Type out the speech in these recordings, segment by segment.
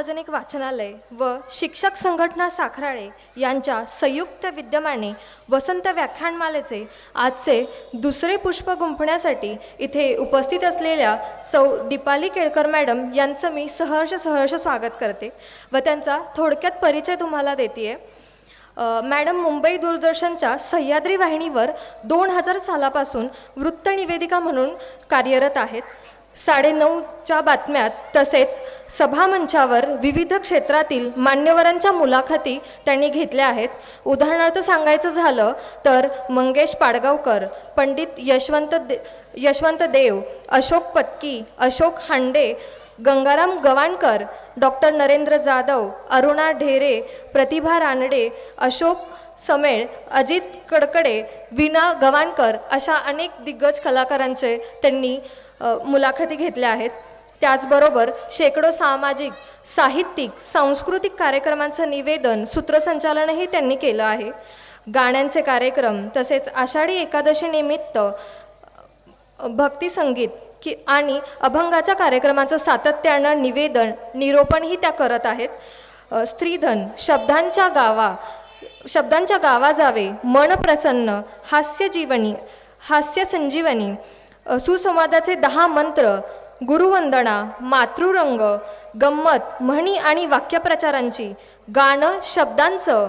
सार्वजनिक वाचनालय व शिक्षक संघटना साखराळे यांच्या संयुक्त विद्यमाने वसंत व्याख्यानमालेचे आजचे दुसरे पुष्प गुंफण्यासाठी इथे उपस्थित असलेल्या सौ दीपाली केळकर मॅडम यांचं मी सहर्ष सहर्ष स्वागत करते व त्यांचा थोडक्यात परिचय तुम्हाला देते मॅडम मुंबई दूरदर्शनच्या सह्याद्री वाहिनीवर दोन हजार सालापासून वृत्तनिवेदिका म्हणून कार्यरत आहेत. साडेनऊच्या बातम्यात तसेच सभामंचावर विविध क्षेत्रातील मान्यवरांच्या मुलाखती त्यांनी घेतल्या आहेत. उदाहरणार्थ सांगायचं झालं तर मंगेश पाडगावकर पंडित यशवंत दे यशवंत देव अशोक पत्की अशोक हांडे गंगाराम गवाणकर डॉक्टर नरेंद्र जाधव अरुणा ढेरे प्रतिभा रानडे अशोक समेळ अजित कडकडे विना गवाणकर अशा अनेक दिग्गज कलाकारांचे त्यांनी मुलाखती घेतल्या आहेत. त्याचबरोबर शेकडो सामाजिक साहित्यिक सांस्कृतिक कार्यक्रमांचं निवेदन सूत्रसंचालनही त्यांनी केलं आहे. गाण्यांचे कार्यक्रम तसेच आषाढी एकादशी निमित्त संगीत की आणि अभंगाच्या कार्यक्रमाचं सातत्यानं निवेदन निरोपणही त्या करत आहेत. स्त्रीधन शब्दांच्या गावा शब्दांच्या गावा जावे मन प्रसन्न हास्य जीवनी हास्य संजीवनी सुसंवादाचे दहा मंत्र गुरुवंदना मातृरंग गंमत म्हणी आणि वाक्यप्रचारांची गाणं शब्दांचं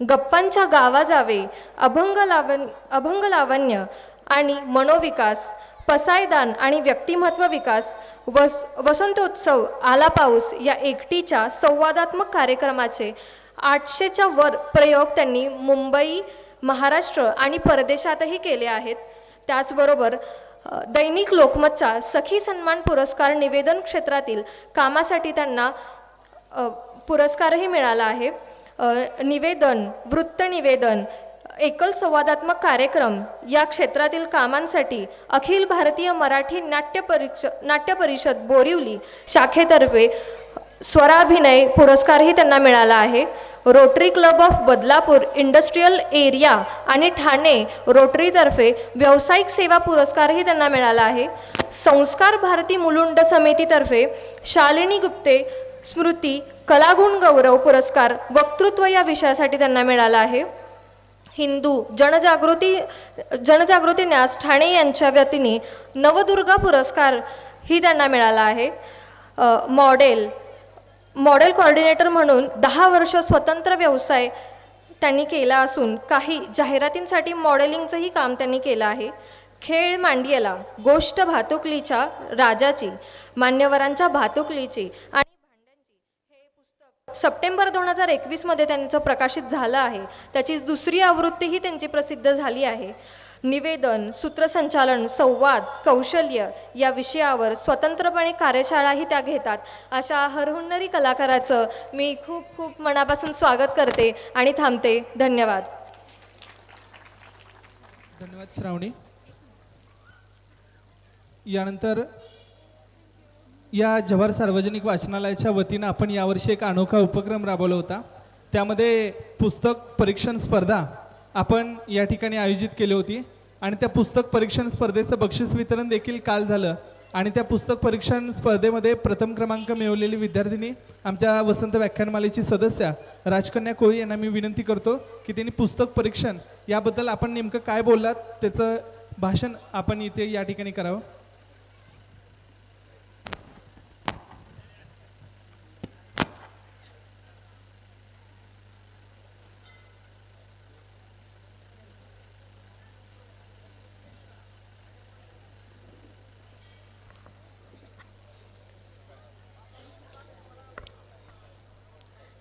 गप्पांच्या गावा जावे अभंग लावन अभंग लावण्य आणि मनोविकास पसायदान आणि व्यक्तिमत्व विकास वस वसंतोत्सव आला पाऊस या एकटीच्या संवादात्मक कार्यक्रमाचे आठशेच्या वर प्रयोग त्यांनी मुंबई महाराष्ट्र आणि परदेशातही केले आहेत. त्याचबरोबर दैनिक लोकमतचा सखी सन्मान पुरस्कार निवेदन क्षेत्रातील कामासाठी त्यांना पुरस्कारही मिळाला आहे. निवेदन वृत्त निवेदन एकल संवादात्मक कार्यक्रम या क्षेत्रातील कामांसाठी अखिल भारतीय मराठी नाट्य परिष नाट्य परिषद बोरिवली शाखेतर्फे स्वराभिनय पुरस्कारही त्यांना मिळाला आहे. Rotary Club of Badlapur industrial area आणि ठाणे रोटरीतर्फे व्यावसायिक सेवा पुरस्कारही त्यांना मिळाला आहे. संस्कार भारती मुलुंड समितीतर्फे शालिनी गुप्ते स्मृती कलागुण गौरव पुरस्कार वक्तृत्व या विषयासाठी त्यांना मिळाला आहे. हिंदू जनजागृती जनजागृती न्यास ठाणे यांच्या वतीने नवदुर्गा पुरस्कार ही त्यांना मिळाला आहे. मॉडेल मॉडेल कॉर्डिनेटर म्हणून दहा वर्ष स्वतंत्र व्यवसाय त्यांनी केला असून काही जाहिरातींसाठी मॉडेलिंगचंही काम त्यांनी केलं आहे. खेळ मांडियाला गोष्ट भातुकलीच्या राजाची मान्यवरांच्या भातुकलीची आणि सप्टेंबर दोन हजार एकवीसमध्ये त्यांचं प्रकाशित झालं आहे. त्याची दुसरी आवृत्तीही त्यांची प्रसिद्ध झाली आहे. निवेदन सूत्रसंचालन संवाद कौशल्य या विषयावर स्वतंत्रपणे कार्यशाळाही त्या घेतात. अशा हरहुन्नरी कलाकाराचं मी खूप खूप मनापासून स्वागत करते आणि थांबते. धन्यवाद. धन्यवाद श्रावणी. यानंतर या जव्हार सार्वजनिक वाचनालयाच्या वतीनं आपण यावर्षी एक अनोखा उपक्रम राबवला होता. त्यामध्ये पुस्तक परीक्षण स्पर्धा आपण या ठिकाणी आयोजित केली होती आणि त्या पुस्तक परीक्षण स्पर्धेचं बक्षीस वितरण देखील काल झालं. आणि त्या पुस्तक परीक्षण स्पर्धेमध्ये प्रथम क्रमांक मिळवलेली विद्यार्थिनी आमच्या वसंत व्याख्यानमालेची सदस्य राजकन्या कोळी यांना मी विनंती करतो की त्यांनी पुस्तक परीक्षण याबद्दल आपण नेमकं काय बोललात त्याचं भाषण आपण इथे या ठिकाणी करावं.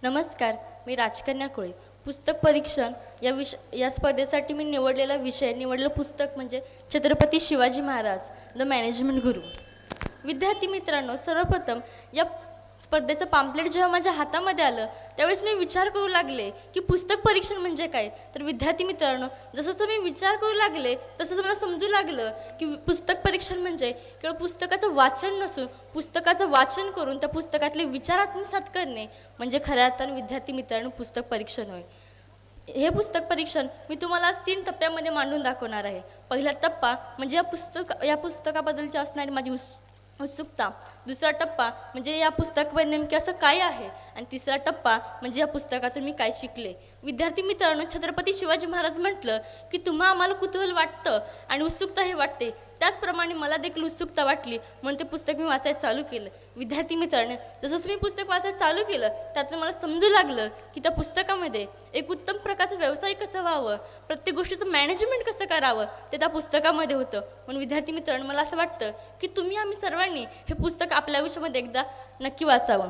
नमस्कार मी राजकन्या कुळे. पुस्तक परीक्षण या विष या स्पर्धेसाठी मी निवडलेला विषय निवडलेलं पुस्तक म्हणजे छत्रपती शिवाजी महाराज द मॅनेजमेंट गुरु. विद्यार्थी मित्रांनो सर्वप्रथम या स्पर्धेचं पाम्पलेट जेव्हा माझ्या हातामध्ये आलं त्यावेळेस मी विचार करू लागले की पुस्तक परीक्षण म्हणजे काय? तर विद्यार्थी मित्रांनो जसं मी विचार करू लागले तसंच मला समजू लागलं की पुस्तक परीक्षण म्हणजे केवळ पुस्तकाचं वाचन नसून पुस्तकाचं वाचन करून त्या पुस्तकातले विचार आत्मसात करणे. म्हणजे खऱ्या अर्थानं विद्यार्थी मित्रांनो पुस्तक परीक्षण होय. हे पुस्तक परीक्षण मी तुम्हाला आज तीन टप्प्यामध्ये मांडून दाखवणार आहे. पहिला टप्पा म्हणजे या पुस्तक या पुस्तकाबद्दलची असणारी माझी उत्सुकता. दुसरा टप्पा म्हणजे या पुस्तकावर नेमके असं काय आहे? आणि तिसरा टप्पा म्हणजे या पुस्तकातून मी काय शिकले? विद्यार्थी मित्रांनो छत्रपती शिवाजी महाराज म्हटलं की तुम्हा आम्हाला कुतूहल वाटतं आणि उत्सुकता हे वाटते. त्याचप्रमाणे मला देखील उत्सुकता वाटली म्हणून ते पुस्तक मी वाचायला चालू केलं. विद्यार्थी मित्रांनो जसंच मी पुस्तक वाचायला चालू केलं त्यातून मला समजू लागलं की त्या पुस्तकामध्ये एक उत्तम प्रकारचं व्यवसाय कसं व्हावं प्रत्येक गोष्टीचं मॅनेजमेंट कसं करावं ते त्या पुस्तकामध्ये होतं. म्हणून विद्यार्थी मित्रांनो मला असं वाटतं की तुम्ही आम्ही सर्वांनी हे पुस्तक आपल्या आयुष्यामध्ये एकदा नक्की वाचावं.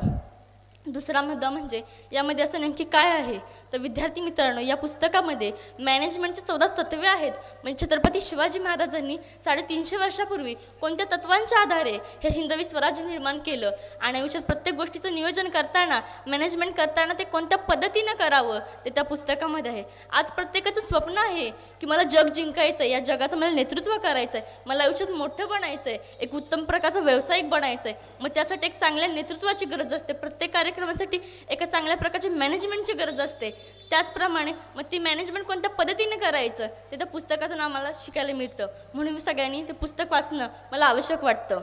दुसरा मुद्दा म्हणजे यामध्ये असं नेमकी काय आहे? तर विद्यार्थी मित्रांनो या पुस्तकामध्ये मॅनेजमेंटचे चौदा तत्वे आहेत. म्हणजे छत्रपती शिवाजी महाराजांनी साडेतीनशे वर्षापूर्वी कोणत्या तत्वांच्या आधारे हे हिंदवी स्वराज्य निर्माण केलं? आणि आयुष्यात प्रत्येक गोष्टीचं नियोजन करताना मॅनेजमेंट करताना ते कोणत्या पद्धतीनं करावं? ते त्या पुस्तकामध्ये आहे. आज प्रत्येकाचं स्वप्न आहे की मला जग जिंकायचं आहे या जगाचं मला नेतृत्व करायचं आहे मला आयुष्यात मोठं बनायचं आहे एक उत्तम प्रकारचा व्यावसायिक बनायचं आहे मग त्यासाठी एक चांगल्या नेतृत्वाची गरज असते. प्रत्येक कार्यक्रमासाठी एका चांगल्या प्रकारची मॅनेजमेंटची गरज असते. त्याचप्रमाणे मग ती मॅनेजमेंट कोणत्या पद्धतीने करायचं ते त्या पुस्तकातून आम्हाला शिकायला मिळतं. म्हणून मी सगळ्यांनी ते पुस्तक वाचणं मला आवश्यक वाटतं.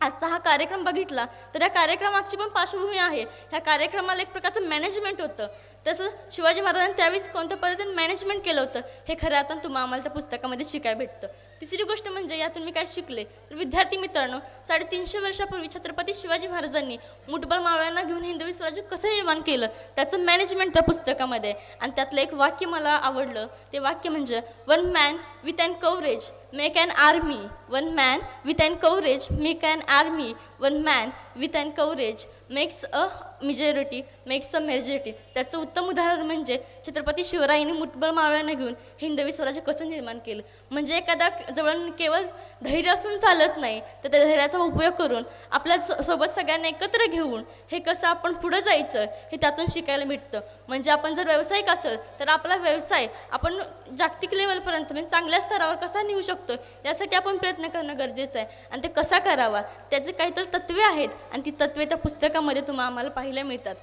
आजचा हा कार्यक्रम बघितला तर या कार्यक्रमाची पण पार्श्वभूमी आहे. ह्या कार्यक्रमाला एक प्रकारचं मॅनेजमेंट होतं. तसं शिवाजी महाराजांनी त्यावेळेस कोणत्या पद्धतीने मॅनेजमेंट केलं होतं हे खरं आता तुम्हाला आम्हाला त्या पुस्तकामध्ये शिकायला भेटतं. तिसरी गोष्ट म्हणजे यातून मी काय शिकले? तर विद्यार्थी मित्रांनो साडेतीनशे वर्षापूर्वी छत्रपती शिवाजी महाराजांनी मुठबळ मावळ्यांना घेऊन हिंदवी स्वराज्य कसं निर्माण केलं? त्याचं मॅनेजमेंट त्या पुस्तकामध्ये आहे. आणि त्यातलं एक वाक्य मला आवडलं. ते वाक्य म्हणजे one man with and courage make and army one man with and courage make and army one man with and courage makes a majority makes a majority त्याचं उत्तम उदाहरण म्हणजे छत्रपती शिवरायांनी मुठबळ मावळ्यांना घेऊन हिंदवी स्वराज्य कसं निर्माण केलं? म्हणजे एखादा जवळ केवळ धैर्य असून चालत नाही तर त्या धैर्याचा उपयोग करून आपल्या स- सोबत सगळ्यांना एकत्र घेऊन हे कसं आपण पुढं जायचं हे त्यातून शिकायला मिळतं. म्हणजे आपण जर व्यावसायिक असेल तर आपला व्यवसाय आपण जागतिक लेवलपर्यंत म्हणजे चांगल्या स्तरावर कसा नेऊ शकतो यासाठी आपण प्रयत्न करणं गरजेचं आहे. आणि ते कसा करावा त्याचे काहीतरी तत्वे आहेत. आणि ती तत्वे त्या पुस्तकामध्ये तुम्हाला आम्हाला पाहिजे पाहायला मिळतात.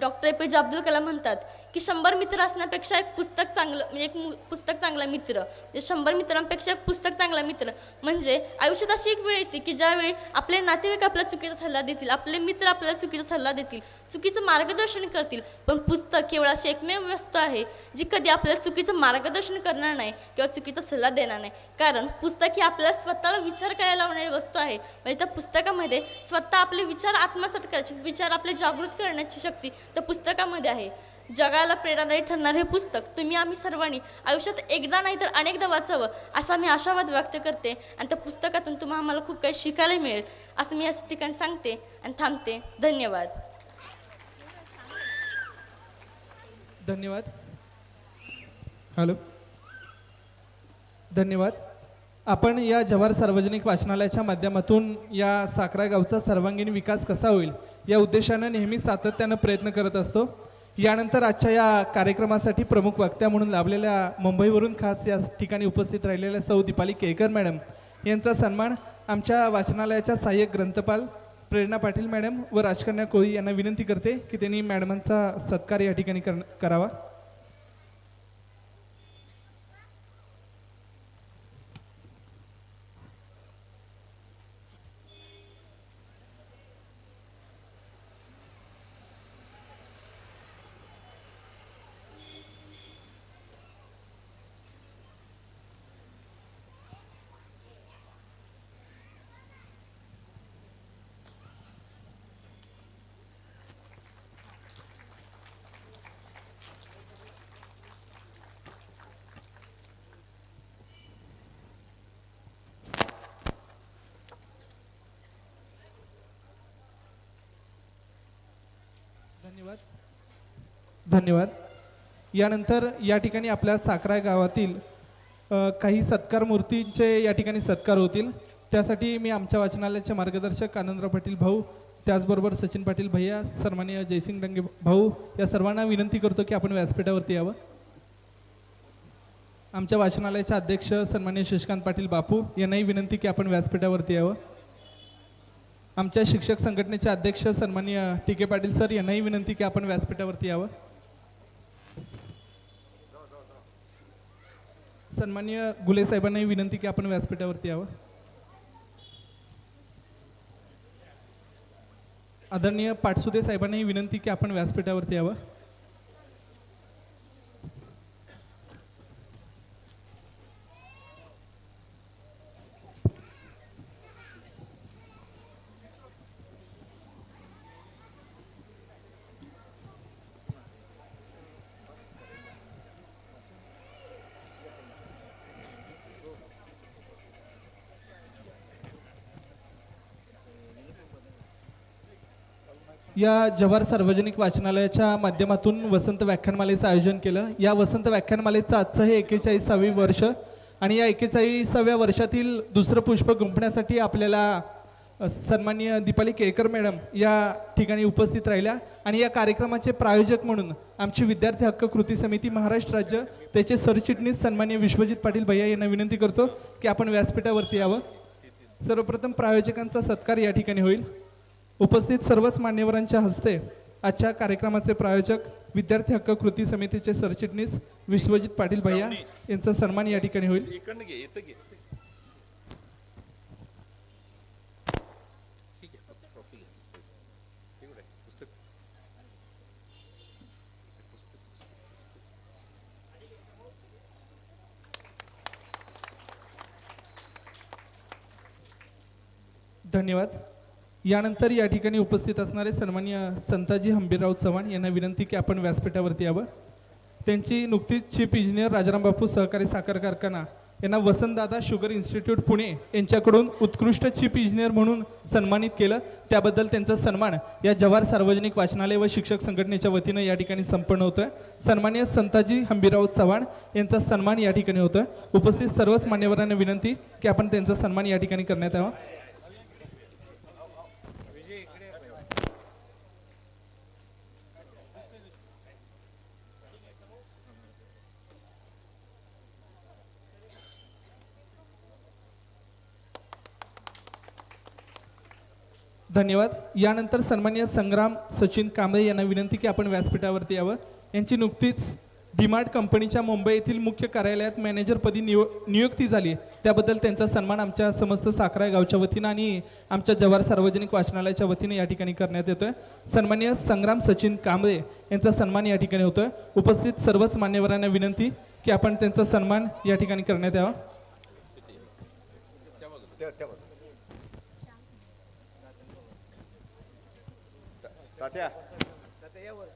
डॉक्टर ए पी जे अब्दुल कलाम म्हणतात की शंभर मित्र असण्यापेक्षा एक पुस्तक चांगलं म्हणजे एक मु- पुस्तक चांगला मित्र. म्हणजे शंभर मित्रांपेक्षा एक पुस्तक चांगला मित्र. म्हणजे आयुष्यात अशी एक वेळ येते की ज्यावेळी आपले नातेवाईक आपल्याला चुकीचा सल्ला देतील आपले मित्र आपल्याला चुकीचा सल्ला देतील चुकीचं मार्गदर्शन करतील पण पुस्तक केवळ अशी एकमेव वस्तू आहे जी कधी आपल्याला चुकीचं मार्गदर्शन करणार नाही किंवा चुकीचा सल्ला देणार नाही. कारण पुस्तक ही आपल्याला स्वतःला विचार करायला लावणारी वस्तू आहे. म्हणजे त्या पुस्तकामध्ये स्वतः आपले विचार आत्मसात करायचे विचार आपले जागृत करण्याची शक्ती त्या पुस्तकामध्ये आहे. जगाला प्रेरणादायी ठरणार हे पुस्तक. तुम्ही आम्ही सर्वांनी आयुष्यात एकदा नाही तर अनेकदा वाचावं असा मी आशावाद व्यक्त करते. आणि त्या पुस्तकातून तुम्हाला आम्हाला खूप काही शिकायला मिळेल असं मी या ठिकाणी सांगते आणि थांबते. धन्यवाद. धन्यवाद. हॅलो. धन्यवाद. आपण या जवाहर सार्वजनिक वाचनालयाच्या माध्यमातून या साखरा गावचा सर्वांगीण विकास कसा होईल या उद्देशानं नेहमी सातत्यानं प्रयत्न करत असतो. यानंतर आजच्या या कार्यक्रमासाठी प्रमुख वक्त्या म्हणून लाभलेल्या मुंबईवरून खास या ठिकाणी उपस्थित राहिलेल्या सौ दीपाली केळकर मॅडम यांचा सन्मान आमच्या वाचनालयाच्या सहाय्यक ग्रंथपाल प्रेरणा पाटील मॅडम व राजकन्या कोळी यांना विनंती करते की त्यांनी मॅडमांचा सत्कार या ठिकाणी कर करावा. धन्यवाद. धन्यवाद. यानंतर या ठिकाणी आपल्या साखरा गावातील काही सत्कार मूर्तींचे या ठिकाणी सत्कार होतील. त्यासाठी मी आमच्या वाचनालयाचे मार्गदर्शक आनंदराव पाटील भाऊ त्याचबरोबर सचिन पाटील भैया सन्मान्य जयसिंग डंगे भाऊ या सर्वांना विनंती करतो की आपण व्यासपीठावरती यावं. आमच्या वाचनालयाचे अध्यक्ष सन्मान्य शशिकांत पाटील बापू यांनाही विनंती की आपण व्यासपीठावरती यावं. आमच्या शिक्षक संघटनेचे अध्यक्ष सन्मान्य टी के पाटील सर यांनाही विनंती की आपण व्यासपीठावरती यावं. सन्मान्य गुले साहेबांनाही विनंती की आपण व्यासपीठावरती यावं. आदरणीय पाटसुदे साहेबांनाही विनंती की आपण व्यासपीठावरती यावं. या जव्हार सार्वजनिक वाचनालयाच्या माध्यमातून वसंत व्याख्यानमालेचं आयोजन केलं. या वसंत व्याख्यानमालेचं आजचं हे एकेचाळीसावी वर्ष आणि या एकेचाळीसाव्या वर्षातील दुसरं पुष्प गुंफण्यासाठी आपल्याला सन्माननीय दीपाली केळकर मॅडम या ठिकाणी उपस्थित राहिल्या. आणि या कार्यक्रमाचे प्रायोजक म्हणून आमची विद्यार्थी हक्क कृती समिती महाराष्ट्र राज्य त्याचे सरचिटणीस सन्माननीय विश्वजित पाटील भैया यांना विनंती करतो की आपण व्यासपीठावरती यावं. सर्वप्रथम प्रायोजकांचा सत्कार या ठिकाणी होईल. उपस्थित सर्वच मान्यवरांच्या हस्ते आजच्या कार्यक्रमाचे प्रायोजक विद्यार्थी हक्क कृती समितीचे सरचिटणीस विश्वजित पाटील भैया यांचा सन्मान या ठिकाणी होईल. धन्यवाद. यानंतर या ठिकाणी उपस्थित असणारे सन्मान्य संताजी हंबीरराव चव्हाण यांना विनंती की आपण व्यासपीठावरती यावं. त्यांची नुकतीच चीफ इंजिनियर राजाराम बापू सहकारी साखर कारखाना यांना वसंतदादा शुगर इन्स्टिट्यूट पुणे यांच्याकडून उत्कृष्ट चीफ इंजिनियर म्हणून सन्मानित केलं. त्याबद्दल त्यांचा सन्मान या जवाहर सार्वजनिक वाचनालय व शिक्षक संघटनेच्या वतीनं या ठिकाणी संपन्न होतोय. सन्मान्य संताजी हंबीराव चव्हाण यांचा सन्मान या ठिकाणी होतोय. उपस्थित सर्वच मान्यवरांना विनंती की आपण त्यांचा सन्मान या ठिकाणी करण्यात यावा. धन्यवाद. यानंतर सन्मान्य संग्राम सचिन कांबळे यांना विनंती की आपण व्यासपीठावरती यावं. यांची नुकतीच डीमार्ट कंपनीच्या मुंबई येथील मुख्य कार्यालयात मॅनेजरपदी निव नियुक्ती झाली. त्याबद्दल त्यांचा सन्मान आमच्या समस्त साखरा गावच्या वतीनं आणि आमच्या जवाहर सार्वजनिक वाचनालयाच्या वतीनं या ठिकाणी करण्यात येतोय. सन्मान्य संग्राम सचिन कांबळे यांचा सन्मान या ठिकाणी होतोय. उपस्थित सर्वच मान्यवरांना विनंती की आपण त्यांचा सन्मान या ठिकाणी करण्यात यावा. त्या त्या बाजूला.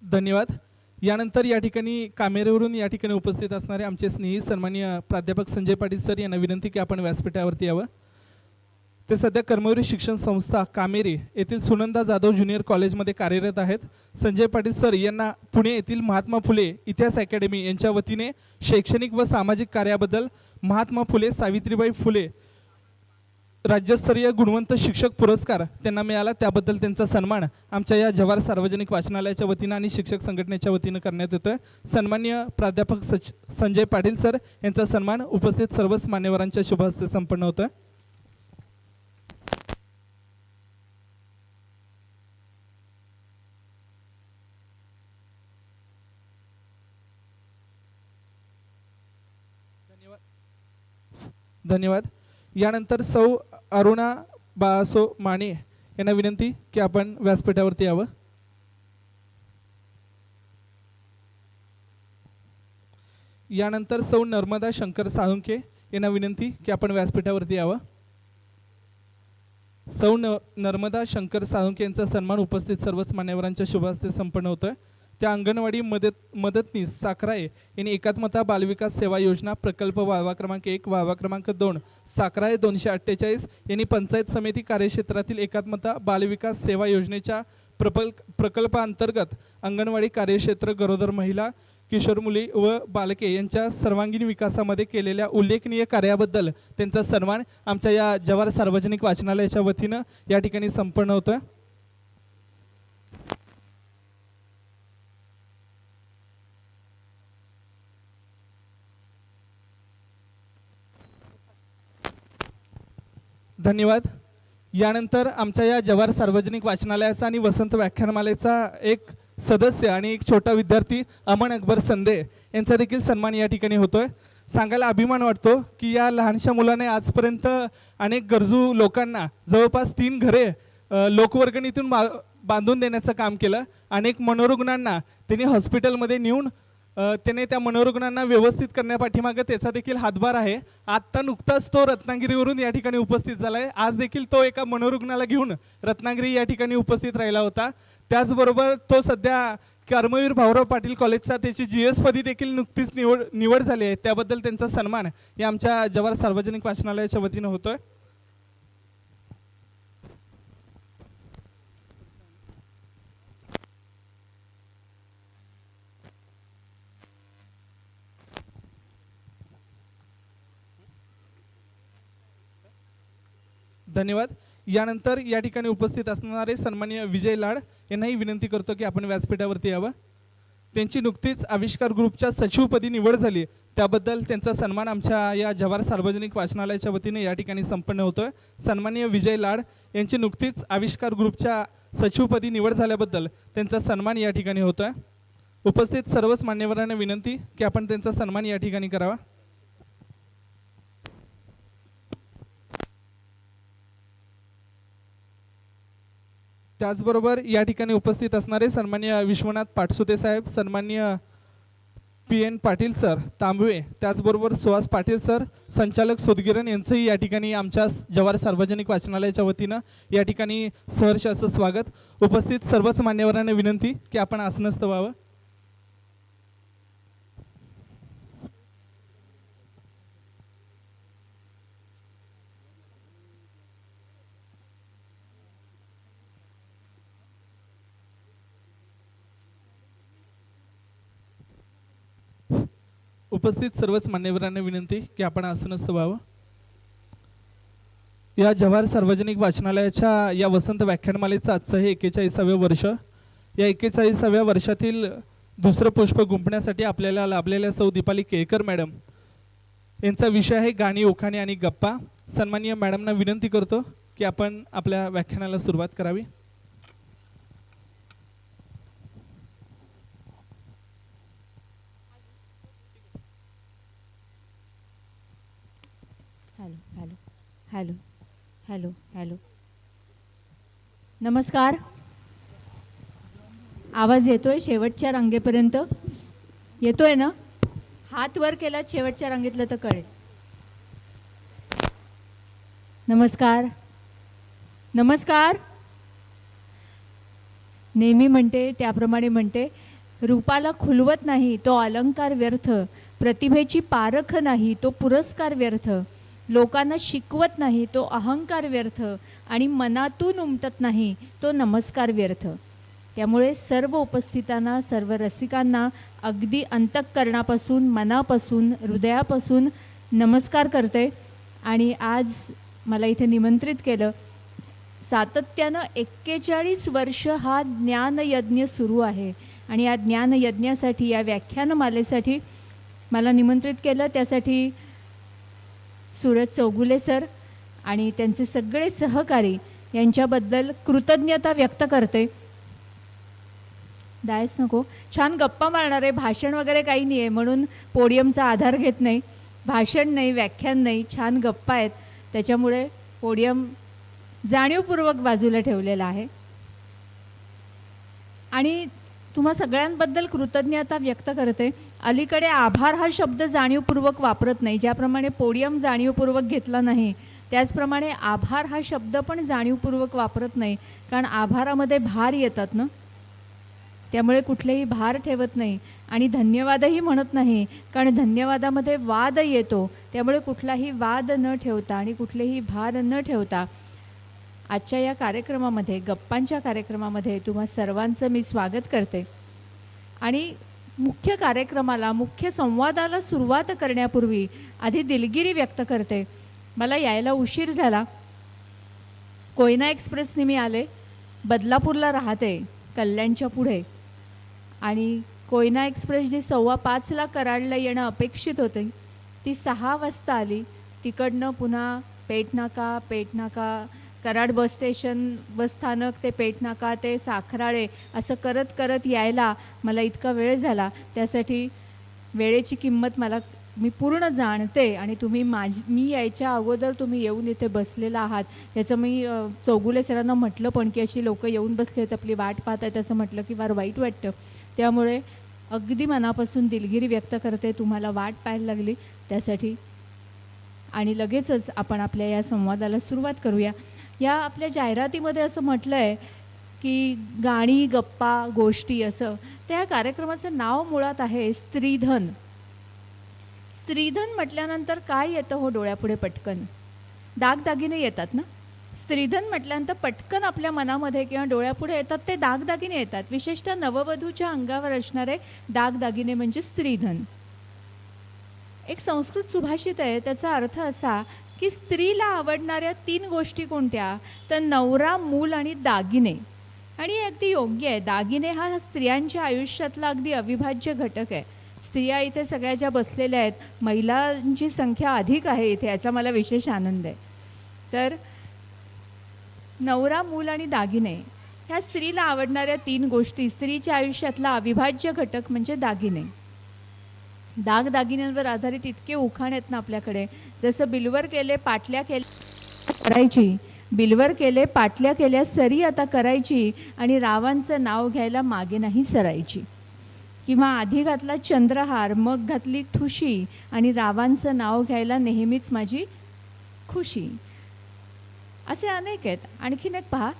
तात्या धन्यवाद. यानंतर या ठिकाणी कामेऱ्यावरून या ठिकाणी उपस्थित असणारे आमचे स्नेही सन्मान्य प्राध्यापक संजय पाटील सर यांना विनंती की आपण व्यासपीठावरती यावं. ते सध्या कर्मवीर शिक्षण संस्था कामेरी येथील सुनंदा जाधव ज्युनियर कॉलेजमध्ये कार्यरत आहेत. संजय पाटील सर यांना पुणे येथील महात्मा फुले इतिहास अकॅडमी यांच्या वतीने शैक्षणिक व सामाजिक कार्याबद्दल महात्मा फुले सावित्रीबाई फुले राज्यस्तरीय गुणवंत शिक्षक पुरस्कार त्यांना मिळाला. त्याबद्दल त्यांचा सन्मान आमच्या या जव्हार सार्वजनिक वाचनालयाच्या वतीनं आणि शिक्षक संघटनेच्या वतीनं करण्यात येतं सन्मान्य प्राध्यापक सच संजय पाटील सर यांचा सन्मान उपस्थित सर्वच मान्यवरांच्या शुभहस्ते संपन्न होतं धन्यवाद. धन्यवाद. यानंतर सौ अरुणा बासो माने यांना विनंती की आपण व्यासपीठावरती यावं. यानंतर सौ नर्मदा शंकर साळुंके यांना विनंती की आपण व्यासपीठावरती यावं. सौ न नर्मदा शंकर साळुंके यांचा सन्मान उपस्थित सर्वच मान्यवरांच्या शुभहस्ते संपन्न होतोय. त्या अंगणवाडी मदत मदतनीस साखराये यांनी एकात्मता बालविकास सेवा योजना प्रकल्प वाहवा क्रमांक एक वाहवा क्रमांक दोन साखराय दोनशे अठ्ठेचाळीस यांनी पंचायत समिती कार्यक्षेत्रातील एकात्मता बालविकास सेवा योजनेच्या प्रकल्प प्रकल्पांतर्गत अंगणवाडी कार्यक्षेत्र गरोदर महिला किशोर मुली व बालके यांच्या सर्वांगीण विकासामध्ये केलेल्या उल्लेखनीय कार्याबद्दल त्यांचा सन्मान आमच्या या जवाहर सार्वजनिक वाचनालयाच्या वतीनं या ठिकाणी संपन्न होतं धन्यवाद. यानंतर आमच्या या जवार सार्वजनिक वाचनालयाचा आणि वसंत व्याख्यानमालेचा एक सदस्य आणि एक छोटा विद्यार्थी अमन अकबर संदे यांचा देखील सन्मान या ठिकाणी होतोय. सांगायला अभिमान वाटतो की या लहानशा मुलाने आजपर्यंत अनेक गरजू लोकांना जवळपास तीन घरे लोकवर्गणीतून बा बांधून देण्याचं काम केलं. अनेक मनोरुग्णांना त्यांनी हॉस्पिटलमध्ये नेऊन त्याने त्या मनोरुग्णांना व्यवस्थित करण्यापाठीमागं त्याचा देखील हातभार आहे. आत्ता नुकताच तो रत्नागिरीवरून या ठिकाणी उपस्थित झाला आहे आज देखील तो एका मनोरुग्णाला घेऊन रत्नागिरी या ठिकाणी उपस्थित राहिला होता. त्याचबरोबर तो सध्या कर्मवीर भाऊराव पाटील कॉलेजचा त्याची जी एस पदी देखील नुकतीच निवड निवड झाली आहे. त्याबद्दल त्यांचा सन्मान या आमच्या जवाहर सार्वजनिक वाचनालयाच्या वतीनं होतोय. धन्यवाद. यानंतर या ठिकाणी उपस्थित असणारे सन्माननीय विजय लाड यांनाही विनंती करतो की आपण व्यासपीठावरती यावं. त्यांची नुकतीच आविष्कार ग्रुपच्या सचिवपदी निवड झाली. त्याबद्दल त्यांचा सन्मान आमच्या या जवाहर सार्वजनिक वाचनालयाच्या वतीने या ठिकाणी संपन्न होतोय. सन्माननीय विजय लाड यांची नुकतीच आविष्कार ग्रुपच्या सचिवपदी निवड झाल्याबद्दल त्यांचा सन्मान या ठिकाणी होतोय. उपस्थित सर्वच मान्यवरांना विनंती की आपण त्यांचा सन्मान या ठिकाणी करावा. त्याचबरोबर या ठिकाणी उपस्थित असणारे सन्मान्य विश्वनाथ पाटसुते साहेब सन्मान्य P N Patil sir Tambave त्याचबरोबर सुहास पाटील सर संचालक सुदगिरण यांचंही या ठिकाणी आमच्या जवार सार्वजनिक वाचनालयाच्या वतीनं या ठिकाणी सहर्ष असं स्वागत. उपस्थित सर्वच मान्यवरांना विनंती की आपण आसनस्थ व्हावं. उपस्थित सर्वच मान्यवरांना विनंती की आपण आसनस्थ व्हावं. या जव्हार सार्वजनिक वाचनालयाच्या या वसंत व्याख्यानमालेचं आजचं हे एकेचाळीसाव्या वर्ष. या एकेचाळीसाव्या वर्षातील दुसरं पुष्प गुंपण्यासाठी आपल्याला लाभलेल्या सौ दीपाली केळकर मॅडम यांचा विषय आहे गाणी ओखाणी आणि गप्पा. सन्माननीय मॅडमना विनंती करतो की आपण आपल्या व्याख्यानाला सुरुवात करावी. Hello hello hello hello hello. नमस्कार. आवाज येतोय शेवटच्या रांगेपर्यंत? येतोय ना? हात वर केला शेवटच्या रांगेतलं तर कळेल. नमस्कार. नमस्कार. नेहमी म्हणते त्याप्रमाणे म्हणते रूपाला खुलवत नाही तो अलंकार व्यर्थ प्रतिभेची पारख नाही तो पुरस्कार व्यर्थ. लोकांना शिकवत नाही तो अहंकार व्यर्थ आणि मनातून उमटत नाही तो नमस्कार व्यर्थ. त्यामुळे सर्व उपस्थितांना सर्व रसिकांना अगदी अंतःकरणापासून मनापासून हृदयापासून नमस्कार करते. आणि आज मला इथे निमंत्रित केलं सातत्यानं एक्केचाळीस वर्ष हा ज्ञानयज्ञ सुरू आहे. आणि या ज्ञानयज्ञासाठी या व्याख्यानमालेसाठी मला निमंत्रित केलं त्यासाठी सूरज चौगुले सर आणि त्यांचे सगळे सहकारी यांच्याबद्दल कृतज्ञता व्यक्त करते. डायस नको. छान गप्पा मारणार आहे भाषण वगैरे काही नाही आहे म्हणून पोडियमचा आधार घेत नाही. भाषण नाही व्याख्यान नाही छान गप्पा आहेत. त्याच्यामुळे पोडियम जाणीवपूर्वक बाजूला ठेवलेला आहे. आणि तुम्हा सगळ्यांबद्दल कृतज्ञता व्यक्त करते. अलीकडे आभार हा शब्द जाणीवपूर्वक वापरत नाही. ज्याप्रमाणे पोडियम जाणीवपूर्वक घेतला नाही त्याचप्रमाणे आभार हा शब्द पण जाणीवपूर्वक वापरत नाही. कारण आभारामध्ये भार येतात ना? त्यामुळे कुठलेही भार ठेवत नाही. आणि धन्यवादही म्हणत नाही. कारण धन्यवादामध्ये वाद येतो. त्यामुळे कुठलाही वाद न ठेवता आणि कुठलेही भार न ठेवता आजच्या या कार्यक्रमामध्ये गप्पांच्या कार्यक्रमामध्ये तुम्हा सर्वांचं मी स्वागत करते. आणि मुख्य कार्यक्रमाला मुख्य संवादाला सुरुवात करण्यापूर्वी आधी दिलगिरी व्यक्त करते. मला यायला उशीर झाला. कोयना एक्सप्रेसने मी आले. बदलापूरला राहते कल्याणच्या पुढे. आणि कोयना एक्सप्रेस जी सव्वा पाचला कराडला येणं अपेक्षित होते. ती सहा वाजता आली. तिकडनं पुन्हा Petnaka Petnaka Karad bus station bus स्थानक ते पेटनाका ते साखराळे असं करत करत यायला मला इतका वेळ झाला. त्यासाठी वेळेची किंमत मला मी पूर्ण जाणते आणि तुम्ही माझी मी यायच्या अगोदर तुम्ही येऊन इथे बसलेला आहात. याचं मी चौगुले सरांना म्हटलं पण की अशी लोकं येऊन बसले आहेत आपली वाट पाहत आहेत असं म्हटलं की फार वाईट वाटतं. त्यामुळे अगदी मनापासून दिलगिरी व्यक्त करते तुम्हाला वाट पाहायला लागली. त्यासाठी आणि लगेचच आपण आपल्या या संवादाला सुरुवात करूया. या आपल्या जाहिरातीमध्ये असं म्हटलं आहे की गाणी गप्पा गोष्टी असं. त्या कार्यक्रमाचं नाव मुळात आहे स्त्रीधन. स्त्रीधन म्हटल्यानंतर काय येतं हो डोळ्यापुढे पटकन? दागदागिने येतात ना? स्त्रीधन म्हटल्यानंतर पटकन आपल्या मनामध्ये किंवा डोळ्यापुढे येतात ते दागदागिने येतात. विशेषतः नववधूच्या अंगावर असणारे दागदागिने म्हणजे स्त्रीधन. एक संस्कृत सुभाषित आहे त्याचा अर्थ असा की स्त्रीला आवडणाऱ्या तीन गोष्टी कोणत्या? तर नवरा मूल आणि दागिने. आणि अगदी योग्य आहे. दागिने हा स्त्रियांच्या आयुष्यातला अगदी अविभाज्य घटक आहे. स्त्रिया इथे सगळ्या ज्या बसलेल्या आहेत महिलांची संख्या अधिक आहे इथे याचा मला विशेष आनंद आहे. तर नवरा मूल आणि दागिने. ह्या स्त्रीला आवडणाऱ्या तीन गोष्टी स्त्रीच्या आयुष्यातला अविभाज्य घटक म्हणजे दागिने. दागदागिन्यांवर आधारित इतके उखाण आहेत ना आपल्याकडे. जसं बिलवर केले पाटल्या केल्या करायची. बिलवर केले पाटल्या केल्या सरी आता करायची आणि रावांचं नाव घ्यायला मागे नाही सरायची. किंवा आधी घातला चंद्रहार मग घातली ठुशी आणि रावांचं नाव घ्यायला नेहमीच माझी खुशी. असे अनेक आहेत. आणखीन एक पहा.